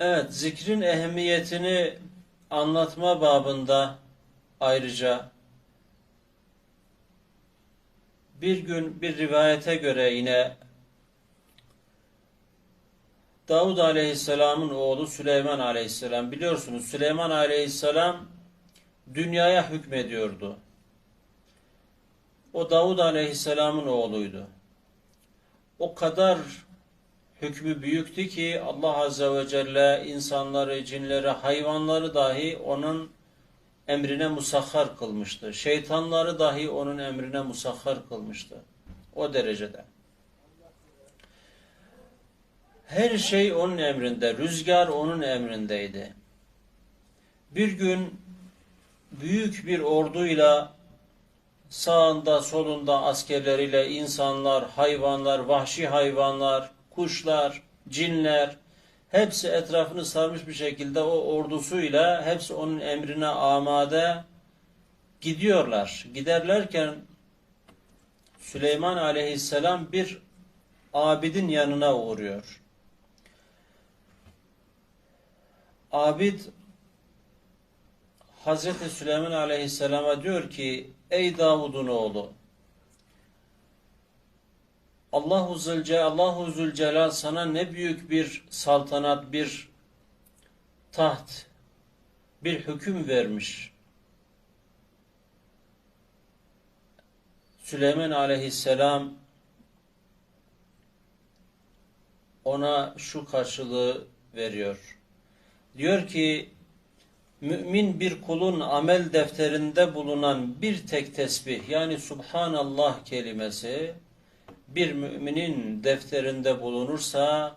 Evet, zikrin ehemmiyetini anlatma babında ayrıca bir gün bir rivayete göre yine Davud Aleyhisselam'ın oğlu Süleyman Aleyhisselam biliyorsunuz Süleyman Aleyhisselam dünyaya hükmediyordu. O Davud Aleyhisselam'ın oğluydu. O kadar hükmü büyüktü ki Allah Azze ve Celle insanları, cinleri, hayvanları dahi onun emrine musahhar kılmıştı. Şeytanları dahi onun emrine musahhar kılmıştı. O derecede. Her şey onun emrinde, rüzgar onun emrindeydi. Bir gün büyük bir orduyla sağında solunda askerleriyle insanlar, hayvanlar, vahşi hayvanlar, kuşlar, cinler hepsi etrafını sarmış bir şekilde o ordusuyla hepsi onun emrine amade gidiyorlar. Giderlerken Süleyman aleyhisselam bir abidin yanına uğruyor. Abid Hazreti Süleyman aleyhisselama diyor ki ey Davud'un oğlu Allahu Zülce Allahu Zülcelal sana ne büyük bir saltanat, bir taht, bir hüküm vermiş. Süleyman Aleyhisselam ona şu karşılığı veriyor. Diyor ki mümin bir kulun amel defterinde bulunan bir tek tesbih yani Subhanallah kelimesi bir müminin defterinde bulunursa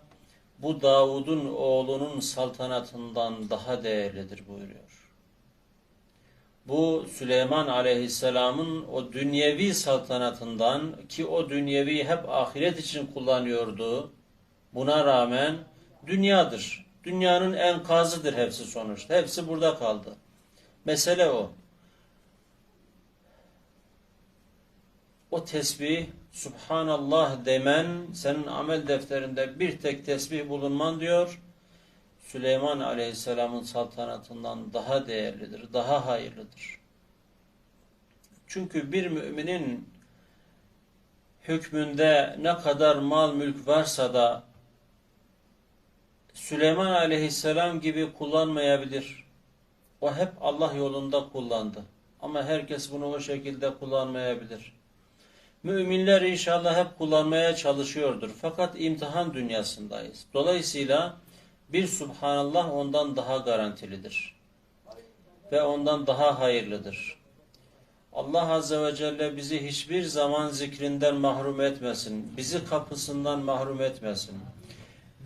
bu Davud'un oğlunun saltanatından daha değerlidir buyuruyor. Bu Süleyman Aleyhisselam'ın o dünyevi saltanatından ki o dünyevi hep ahiret için kullanıyordu. Buna rağmen dünyadır. Dünyanın enkazıdır hepsi sonuçta. Hepsi burada kaldı. Mesele o. O tesbih Subhanallah demen senin amel defterinde bir tek tesbih bulunman diyor. Süleyman Aleyhisselam'ın saltanatından daha değerlidir, daha hayırlıdır. Çünkü bir müminin hükmünde ne kadar mal mülk varsa da Süleyman Aleyhisselam gibi kullanmayabilir. O hep Allah yolunda kullandı. Ama herkes bunu o şekilde kullanmayabilir. Müminler inşallah hep kullanmaya çalışıyordur. Fakat imtihan dünyasındayız. Dolayısıyla bir Subhanallah ondan daha garantilidir. Ve ondan daha hayırlıdır. Allah Azze ve Celle bizi hiçbir zaman zikrinden mahrum etmesin. Bizi kapısından mahrum etmesin.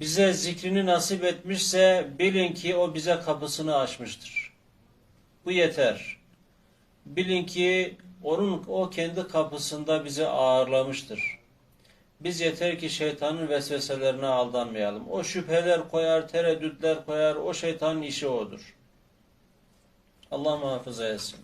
Bize zikrini nasip etmişse bilin ki o bize kapısını açmıştır. Bu yeter. Bilin ki onun o kendi kapısında bizi ağırlamıştır. Biz yeter ki şeytanın vesveselerine aldanmayalım. O şüpheler koyar, tereddütler koyar, o şeytanın işi odur. Allah muhafaza etsin.